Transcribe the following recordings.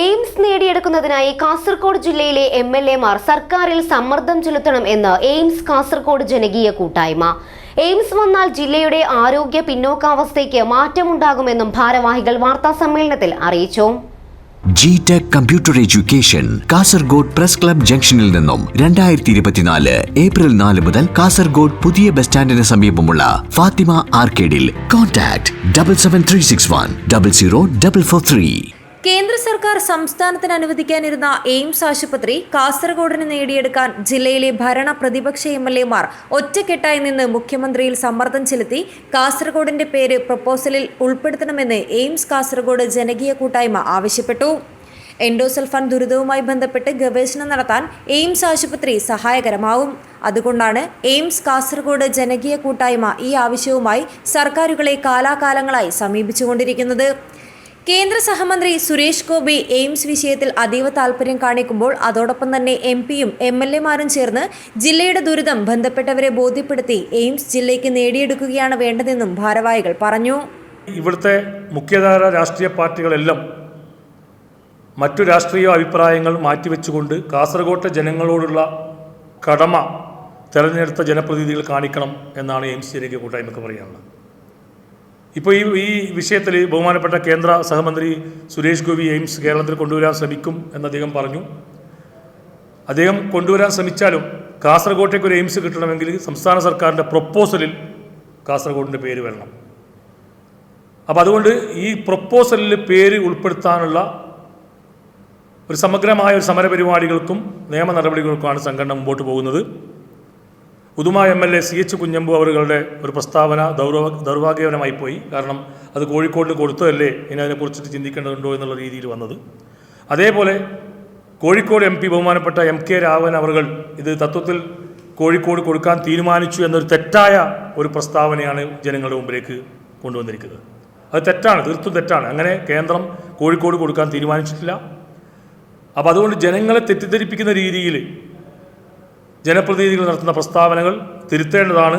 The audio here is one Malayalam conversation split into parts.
എയിംസ് നേടിയെടുക്കുന്നതിനായി കാസർഗോഡ് ജില്ലയിലെ എം എൽ എമാർ സർക്കാരിൽ സമ്മർദ്ദം ചെലുത്തണം എന്ന് എയിംസ് കാസർഗോഡ് ജനകീയ കൂട്ടായ്മ. എയിംസ് വന്നാൽ ജില്ലയുടെ ആരോഗ്യ പിന്നോക്കാവസ്ഥയ്ക്ക് മാറ്റമുണ്ടാകുമെന്നും ഭാരവാഹികൾ വാർത്താ സമ്മേളനത്തിൽ അറിയിച്ചു. G tech computer education Kasaragod press club ജംഗ്ഷനിൽ നിന്നും രണ്ടായിരത്തി ഇരുപത്തിനാല് ഏപ്രിൽ നാല് മുതൽ കാസർഗോഡ് പുതിയ ബസ് സ്റ്റാൻഡിന് സമീപമുള്ള Fathima ആർക്കേഡിൽ contact double seven three six one double zero double four three കേന്ദ്ര സർക്കാർ സംസ്ഥാനത്തിന് അനുവദിക്കാനിരുന്ന എയിംസ് ആശുപത്രി കാസർഗോഡിന് നേടിയെടുക്കാൻ ജില്ലയിലെ ഭരണ പ്രതിപക്ഷ എം എൽ എമാർ ഒറ്റക്കെട്ടായി നിന്ന് മുഖ്യമന്ത്രിയിൽ സമ്മർദ്ദം ചെലുത്തി കാസർഗോഡിന്റെ പേര് പ്രപ്പോസലിൽ ഉൾപ്പെടുത്തണമെന്ന് എയിംസ് കാസർഗോഡ് ജനകീയ കൂട്ടായ്മ ആവശ്യപ്പെട്ടു. എൻഡോസൾഫാൻ ദുരിതവുമായി ബന്ധപ്പെട്ട് ഗവേഷണം നടത്താൻ എയിംസ് ആശുപത്രി സഹായകരമാവും. അതുകൊണ്ടാണ് എയിംസ് കാസർഗോഡ് ജനകീയ കൂട്ടായ്മ ഈ ആവശ്യവുമായി സർക്കാരുകളെ കാലാകാലങ്ങളായി സമീപിച്ചുകൊണ്ടിരിക്കുന്നത്. കേന്ദ്ര സഹമന്ത്രി സുരേഷ് ഗോപി എയിംസ് വിഷയത്തിൽ അതീവ താൽപര്യം കാണിക്കുമ്പോൾ അതോടൊപ്പം തന്നെ എം പിയും എം എൽ എമാരും ചേർന്ന് ജില്ലയുടെ ദുരിതം ബന്ധപ്പെട്ടവരെ ബോധ്യപ്പെടുത്തി എയിംസ് ജില്ലയ്ക്ക് നേടിയെടുക്കുകയാണ് വേണ്ടതെന്നും ഭാരവാഹികൾ പറഞ്ഞു. ഇവിടുത്തെ മുഖ്യധാര രാഷ്ട്രീയ പാർട്ടികളെല്ലാം മറ്റു രാഷ്ട്രീയ അഭിപ്രായങ്ങൾ മാറ്റിവെച്ചുകൊണ്ട് കാസർഗോട്ടെ ജനങ്ങളോടുള്ള കടമ തെരഞ്ഞെടുത്ത ജനപ്രതിനിധികൾ കാണിക്കണം എന്നാണ് എയിംസ് ജില്ലയ്ക്ക് കൂട്ടായ്മക്ക് പറയാനുള്ളത്. ഇപ്പോൾ ഈ ഈ വിഷയത്തിൽ ബഹുമാനപ്പെട്ട കേന്ദ്ര സഹമന്ത്രി സുരേഷ് ഗോപി എയിംസ് കേരളത്തിൽ കൊണ്ടുവരാൻ ശ്രമിക്കും എന്ന് അദ്ദേഹം പറഞ്ഞു. അദ്ദേഹം കൊണ്ടുവരാൻ ശ്രമിച്ചാലും കാസർഗോട്ടേക്ക് ഒരു എയിംസ് കിട്ടണമെങ്കിൽ സംസ്ഥാന സർക്കാരിന്റെ പ്രൊപ്പോസലിൽ കാസർഗോഡിന്റെ പേര് വരണം. അപ്പോൾ അതുകൊണ്ട് ഈ പ്രൊപ്പോസലിൽ പേര് ഉൾപ്പെടുത്താനുള്ള ഒരു സമഗ്രമായ ഒരു സമരപരിപാടികൾക്കും നിയമ നടപടികൾക്കുമാണ് സംഘടന മുമ്പോട്ട് പോകുന്നത്. Uduma M L A C H Kunhambu അവരുടെ ഒരു പ്രസ്താവന ദൗർവ ദൗർഭാഗ്യകരമായി പോയി. കാരണം അത് കോഴിക്കോടിന് കൊടുത്തതല്ലേ? ഇനി അതിനെക്കുറിച്ചിട്ട് ചിന്തിക്കേണ്ടതുണ്ടോ എന്നുള്ള രീതിയിൽ വന്നത്. അതേപോലെ കോഴിക്കോട് എം പി ബഹുമാനപ്പെട്ട എം കെ രാഘവൻ അവർ ഇത് തത്വത്തിൽ കോഴിക്കോട് കൊടുക്കാൻ തീരുമാനിച്ചു എന്നൊരു തെറ്റായ ഒരു പ്രസ്താവനയാണ് ജനങ്ങളുടെ മുമ്പിലേക്ക് കൊണ്ടുവന്നിരിക്കുന്നത്. അത് തെറ്റാണ് തീർത്തും തെറ്റാണ്. അങ്ങനെ കേന്ദ്രം കോഴിക്കോട് കൊടുക്കാൻ തീരുമാനിച്ചിട്ടില്ല. അപ്പോൾ അതുകൊണ്ട് ജനങ്ങളെ തെറ്റിദ്ധരിപ്പിക്കുന്ന രീതിയിൽ ജനപ്രതിനിധികൾ നടത്തുന്ന പ്രസ്താവനകൾ തിരുത്തേണ്ടതാണ്.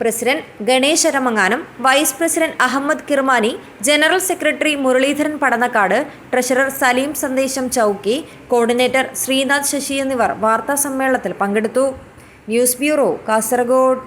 President Ganesh Aramanganam vice president Ahammed Kirmani general secretary Muraleedharan Padannakkad treasurer Saleem സന്ദേശം ചൌക്കി കോർഡിനേറ്റർ ശ്രീനാഥ് ശശി എന്നിവർ വാർത്താ സമ്മേളനത്തിൽ പങ്കെടുത്തു. News bureau Kasaragod.